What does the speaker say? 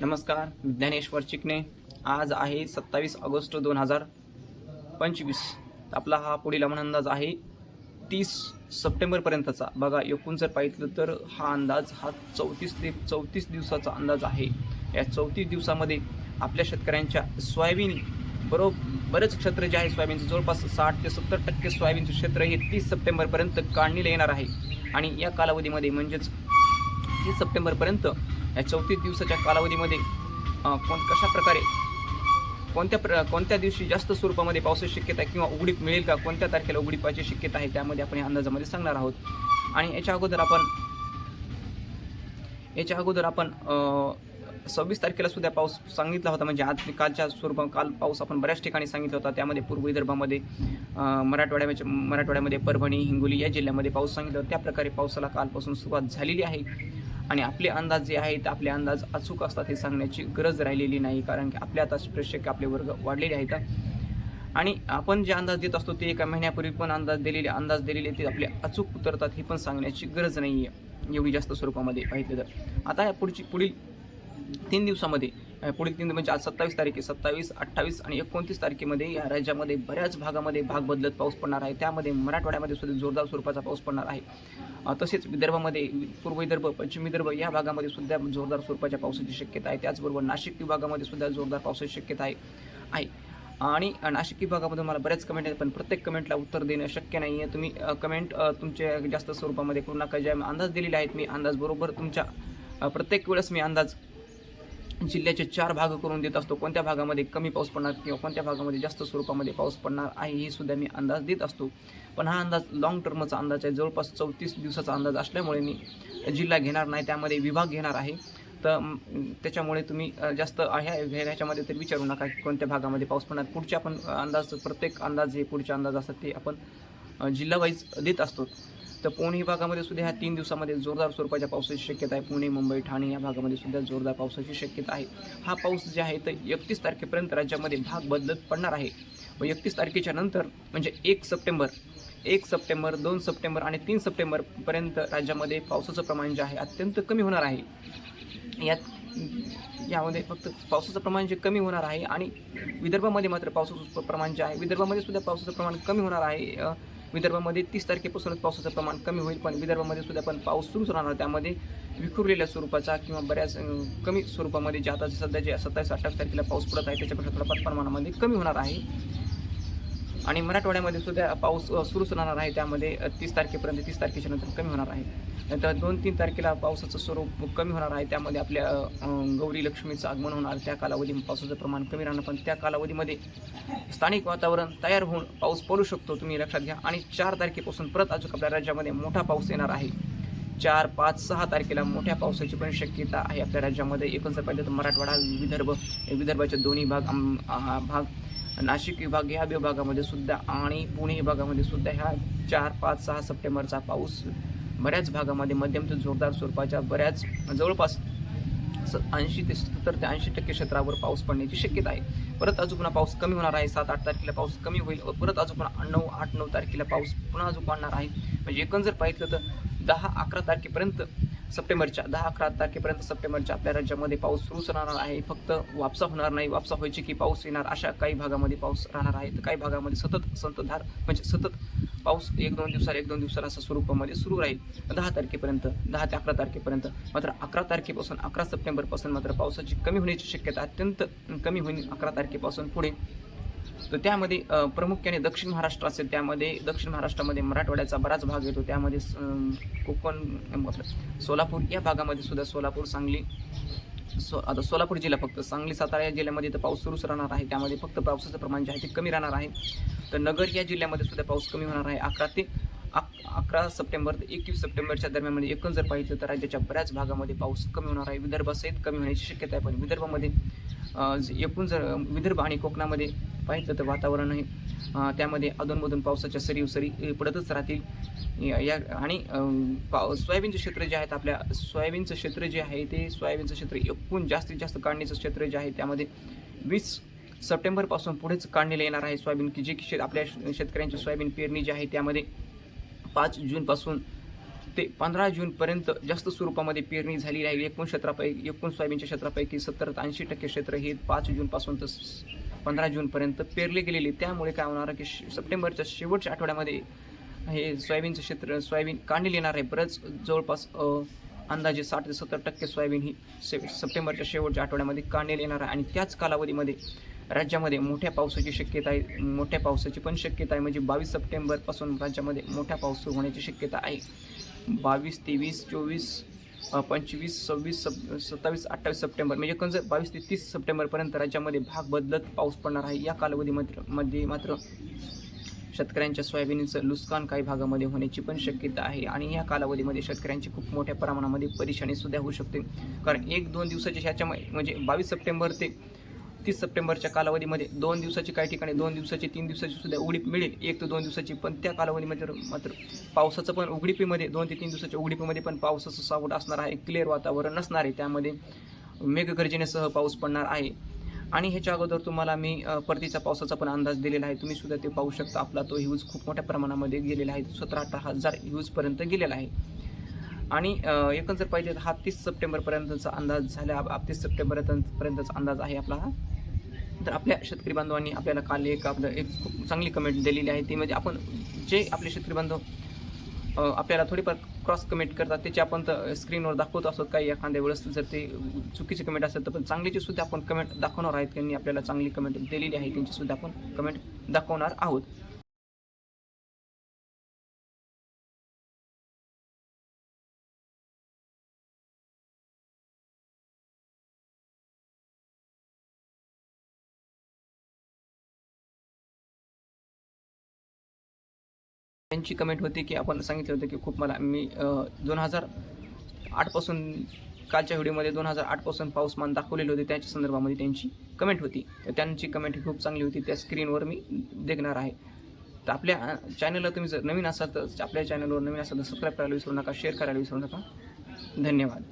नमस्कार ज्ञानेश्वर चिकणे आज आहे सत्तावीस ऑगस्ट दोन हजार पंचवीस. आपला हा पुढील हवामान अंदाज आहे तीस सप्टेंबरपर्यंतचा बघा एकूण जर पाहिलं तर हा अंदाज हा चौतीस ते चौतीस दिवसाचा अंदाज आहे. या चौतीस दिवसामध्ये आपल्या शेतकऱ्यांच्या सोयाबीन बरोबर बरेच क्षेत्र जे आहे सोयाबीनचं जवळपास साठ ते सत्तर टक्के सोयाबीनचं क्षेत्र हे तीस सप्टेंबरपर्यंत काढणीला येणार आहे. आणि या कालावधीमध्ये म्हणजेच तीस सप्टेंबरपर्यंत या चौतीस दिवसाच्या कालावधीमध्ये कोण कशा प्रकारे कोणत्या प्र कोणत्या दिवशी जास्त स्वरूपामध्ये पावसाची शक्यता आहे किंवा उघडीप मिळेल का कोणत्या तारखेला उघडीपाची शक्यता आहे त्यामध्ये आपण या अंदाजामध्ये सांगणार आहोत. आणि याच्या अगोदर आपण याच्या अगोदर आपण सव्वीस तारखेला सुद्धा पाऊस सांगितला होता म्हणजे आज कालच्या स्वरूपा काल पाऊस आपण बऱ्याच ठिकाणी सांगितला होता त्यामध्ये पूर्व विदर्भामध्ये मराठवाड्यामध्ये मराठवाड्याच्या मराठवाड्यामध्ये परभणी हिंगोली या जिल्ह्यामध्ये पाऊस सांगितला होता. त्या प्रकारे पावसाला कालपासून सुरुवात झालेली आहे. आणि आपले अंदाज जे आहेत आपले अंदाज अचूक असतात हे सांगण्याची गरज राहिलेली नाही कारण की आपल्या आता प्रेक्षक आपले वर्ग वाढलेले आहेत. आणि आपण जे अंदाज देत असतो ते एका महिन्यापूर्वी पण अंदाज दिलेले अंदाज दिलेले ते आपले अचूक उतरतात हे पण सांगण्याची गरज नाही आहे एवढी जास्त स्वरूपामध्ये पाहिजे तर. आता या पुढची पुढील तीन दिवसामध्ये पुढील तीन म्हणजे आज सत्तावीस तारखे सत्तावीस अठ्ठावीस आणि एकोणतीस तारखेमध्ये या राज्यामध्ये बऱ्याच भागामध्ये भाग बदलत पाऊस पडणार आहे. त्यामध्ये मराठवाड्यामध्ये सुद्धा जोरदार स्वरूपाचा पाऊस पडणार आहे. तसेच विदर्भामध्ये पूर्व विदर्भ पश्चिम विदर्भ या भागामध्ये सुद्धा जोरदार स्वरूपाच्या पावसाची शक्यता आहे. त्याचबरोबर नाशिक विभागामध्ये सुद्धा जोरदार पावसाची शक्यता आहे. आहे. आणि नाशिक विभागामध्ये मला बऱ्याच कमेंट आहेत पण प्रत्येक कमेंटला उत्तर देणं शक्य नाही आहे तुम्ही कमेंट तुमच्या जास्त स्वरूपामध्ये करू नका. ज्या अंदाज दिलेले आहेत मी अंदाज बरोबर तुमच्या प्रत्येक वेळेस मी अंदाज जिल्ह्याचे चार भाग करून देत असतो. कोणत्या भागामध्ये कमी पाऊस पडणार किंवा कोणत्या भागामध्ये जास्त स्वरूपामध्ये पाऊस पडणार आहे हे सुद्धा मी अंदाज देत असतो. पण हा अंदाज लॉंग टर्मचा अंदाज आहे. जवळपास चौतीस दिवसाचा अंदाज असल्यामुळे मी जिल्हा घेणार नाही त्यामध्ये विभाग घेणार आहे. तर त्याच्यामुळे तुम्ही जास्त ह्या ह्याच्यामध्ये तरी विचारू नका की कोणत्या भागामध्ये पाऊस पडणार. पुढचे आपण अंदाज प्रत्येक अंदाज हे पुढचे अंदाज असतात ते आपण जिल्हावाईज देत असतो. तर पुणे भागामध्ये सुद्धा ह्या तीन दिवसामध्ये जोरदार स्वरूपाच्या पावसाची शक्यता आहे. पुणे मुंबई ठाणे या भागामध्ये सुद्धा जोरदार पावसाची शक्यता आहे. हा पाऊस जे आहे तर एकतीस तारखेपर्यंत राज्यामध्ये भाग बदलत पडणार आहे. व एकतीस तारखेच्या नंतर म्हणजे एक सप्टेंबर एक सप्टेंबर दोन सप्टेंबर आणि तीन सप्टेंबरपर्यंत राज्यामध्ये पावसाचं प्रमाण जे आहे अत्यंत कमी होणार आहे. यात यामध्ये फक्त पावसाचं प्रमाण जे कमी होणार आहे आणि विदर्भामध्ये मात्र पावसाचं प्रमाण जे आहे विदर्भामध्ये सुद्धा पावसाचं प्रमाण कमी होणार आहे. विदर्भामध्ये तीस तारखेपासूनच पावसाचं प्रमाण कमी होईल पण विदर्भामध्ये सुद्धा पण पाऊस सुरूच राहणार. त्यामध्ये विखुरलेल्या स्वरूपाचा किंवा बऱ्याच कमी स्वरूपामध्ये जे आता सध्या जे सत्तावीस अठ्ठावीस तारखेला पाऊस पडत आहे त्याच्यापेक्षा थोडाफार प्रमाणामध्ये कमी होणार आहे. आणि मराठवाड्यामध्ये सुद्धा पाऊस सुरूच राहणार आहे. त्यामध्ये तीस तारखेपर्यंत तीस तारखेच्या नंतर कमी होणार आहे. नंतर दोन तीन तारखेला पावसाचं स्वरूप कमी होणार आहे. त्यामध्ये आपल्या गौरी लक्ष्मीचं आगमन होणार. त्या कालावधी पावसाचं प्रमाण कमी राहणार. पण त्या कालावधीमध्ये स्थानिक वातावरण तयार होऊन पाऊस पडू शकतो तुम्ही लक्षात घ्या. आणि चार तारखेपासून परत अजून आपल्या राज्यामध्ये मोठा पाऊस येणार आहे. चार पाच सहा तारखेला मोठ्या पावसाची पण शक्यता आहे आपल्या राज्यामध्ये. एकूण जर पाहिलं तर मराठवाडा विदर्भ विदर्भाचे दोन्ही भाग हा भाग नाशिक विभाग ह्या विभागामध्ये सुद्धा आणि पुणे विभागामध्ये सुद्धा ह्या चार पाच सहा सप्टेंबरचा पाऊस बऱ्याच भागामध्ये मध्यम ते जोरदार स्वरूपाच्या बऱ्याच जवळपास ऐंशी ते सत्तर ते ऐंशी टक्के क्षेत्रावर पाऊस पडण्याची शक्यता आहे. परत अजून पुन्हा पाऊस कमी होणार आहे. सात आठ तारखेला पाऊस कमी होईल. व परत अजून पुन्हा नऊ आठ नऊ तारखेला पाऊस पुन्हा अजून वाढणार आहे. म्हणजे एकंदर जर पाहिलं तर दहा अकरा तारखेपर्यंत सप्टेंबरच्या दहा अकरा तारखेपर्यंत सप्टेंबरच्या आपल्या राज्यामध्ये पाऊस सुरूच राहणार आहे. फक्त वापसा होणार नाही. वापसा व्हायची की पाऊस येणार अशा काही भागामध्ये पाऊस राहणार आहे. तर काही भागामध्ये सतत संततधार म्हणजे सतत पाऊस एक दोन दिवसाला एक दोन दिवसाला असं स्वरूपामध्ये सुरू राहील. दहा तारखेपर्यंत दहा ते अकरा तारखेपर्यंत मात्र अकरा तारखेपासून अकरा सप्टेंबरपासून मात्र पावसाची कमी होण्याची शक्यता अत्यंत कमी होईल अकरा तारखेपासून पुढे तर त्यामध्ये प्रामुख्याने दक्षिण महाराष्ट्र असेल त्यामध्ये दक्षिण महाराष्ट्रामध्ये मराठवाड्याचा बराच भाग येतो. त्यामध्ये स- कोकण सोलापूर या भागामध्ये सुद्धा सोलापूर सांगली सो आता सोलापूर जिल्हा फक्त सांगली सातारा या जिल्ह्यामध्ये तर पाऊस सुरूच राहणार आहे. त्यामध्ये फक्त पावसाचं प्रमाण जे आहे ते कमी राहणार आहे. तर नगर या जिल्ह्यामध्ये सुद्धा पाऊस कमी होणार आहे. अकरा ते अक अकरा सप्टेंबर ते एकवीस सप्टेंबरच्या दरम्यानमध्ये म्हणजे एकूण जर पाहिजे तर राज्याच्या बऱ्याच भागामध्ये पाऊस कमी होणार आहे. विदर्भासहित कमी होण्याची शक्यता आहे. पण विदर्भामध्ये एकूण जर विदर्भ आणि कोकणामध्ये पाहिलं तर वातावरण आहे त्यामध्ये अधूनमधून पावसाच्या सरी उसरी पडतच राहतील. या आणि पाव सोयाबीनचं क्षेत्र जे आहेत आपल्या सोयाबीनचं क्षेत्र जे आहे ते सोयाबीनचं क्षेत्र एकूण जास्तीत जास्त काढणीचं क्षेत्र जे आहे त्यामध्ये वीस सप्टेंबरपासून पुढेच काढणीला येणार आहे सोयाबीन की जे की शेत आपल्या श- शेतकऱ्यांची सोयाबीन पेरणी जी आहे त्यामध्ये पाच जूनपासून ते पंधरा जूनपर्यंत जास्त स्वरूपामध्ये पेरणी झाली आहे एकूण क्षेत्रापैकी एकूण सोयाबीनच्या क्षेत्रापैकी सत्तर ते ऐंशी टक्के क्षेत्र हे पाच जूनपासून तर पंधरा जूनपर्यंत पेरली गेलेली. त्यामुळे काय होणार आहे की श- सप्टेंबरच्या शेवटच्या आठवड्यामध्ये हे सोयाबीनचं क्षेत्र सोयाबीन काढले येणार आहे. बरंच जवळपास अंदाजे साठ ते सत्तर टक्के सोयाबीन ही से सप्टेंबरच्या शेवटच्या आठवड्यामध्ये काढण्यात येणार आहे. आणि त्याच कालावधीमध्ये राज्यामध्ये मोठ्या पावसाची शक्यता आहे. मोठ्या पावसाची पण शक्यता आहे. म्हणजे बावीस सप्टेंबरपासून राज्यामध्ये मोठ्या पाऊस सुरू होण्याची शक्यता आहे. बावीस तेवीस चोवीस पंचवीस सव्वीस सप सत्तावीस अठ्ठावीस सप्टेंबर म्हणजे कंज बावीस ते तीस सप्टेंबरपर्यंत राज्यामध्ये भाग बदलत पाऊस पडणार आहे या कालावधीमध्ये मध्ये मात्र शेतकऱ्यांच्या सोयाबीनचं नुकसान काही भागामध्ये होण्याची पण शक्यता आहे आणि या कालावधीमध्ये शेतकऱ्यांची खूप मोठ्या प्रमाणामध्ये परेशानी सुद्धा होऊ शकते. कारण एक दोन दिवसाच्या ह्याच्यामध्ये म्हणजे बावीस सप्टेंबर ते तीस सप्टेंबरच्या कालावधीमध्ये दोन दिवसाची काही ठिकाणी दोन दिवसाची तीन दिवसाची सुद्धा उघडीप मिळेल एक ते दोन दिवसाची. पण त्या कालावधीमध्ये मात्र पावसाचं पण उघडीपीमध्ये दोन ते तीन दिवसाच्या उघडीपीमध्ये पण पावसाचं सावट असणार आहे क्लिअर वातावरण नसणार आहे. त्यामध्ये मेघगर्जनेसह पाऊस पडणार आहे. आणि ह्याच्या अगोदर तुम्हाला मी परतीचा पावसाचा पण अंदाज दिलेला आहे. तुम्ही सुद्धा ते पाहू शकता. आपला तो ह्यूज खूप मोठ्या प्रमाणामध्ये गेलेला आहे. सतरा अठरा हजार ह्यूजपर्यंत गेलेला आहे. आणि एकंदर पाहिजे तर हा तीस सप्टेंबरपर्यंतचा अंदाज झाला आप तीस सप्टेंबरपर्यंतचा अंदाज आहे आपला हा. तर आपल्या शेतकरी बांधवांनी आपल्याला काल एक आपलं एक खूप चांगली कमेंट दिलेली आहे ती म्हणजे आपण जे आपले शेतकरी बांधव आपल्याला थोडीफार क्रॉस कमेंट करतात त्याची आपण तर स्क्रीनवर दाखवत असतो काही एखाद्या वेळेस जर ते चुकीचे कमेंट असेल तर पण चांगलीची सुद्धा आपण कमेंट दाखवणार आहेत त्यांनी आपल्याला चांगली कमेंट दिलेली आहे त्यांची सुद्धा आपण कमेंट दाखवणार आहोत. त्यांची कमेंट होती की आपण सांगितलं होतं की खूप मला मी दोन हजार आठपासून कालच्या व्हिडिओमध्ये दोन हजार आठपासून पाऊसमान दाखवलेले होते. त्याच्या संदर्भामध्ये त्यांची कमेंट होती. तर त्यांची कमेंट ही खूप चांगली होती. त्या स्क्रीनवर मी देखणार आहे. तर आपल्या चॅनलला तुम्ही जर नवीन असाल तर आपल्या चॅनलवर नवीन असाल तर सबस्क्राईब करायला विसरू नका शेअर करायला विसरू नका. धन्यवाद.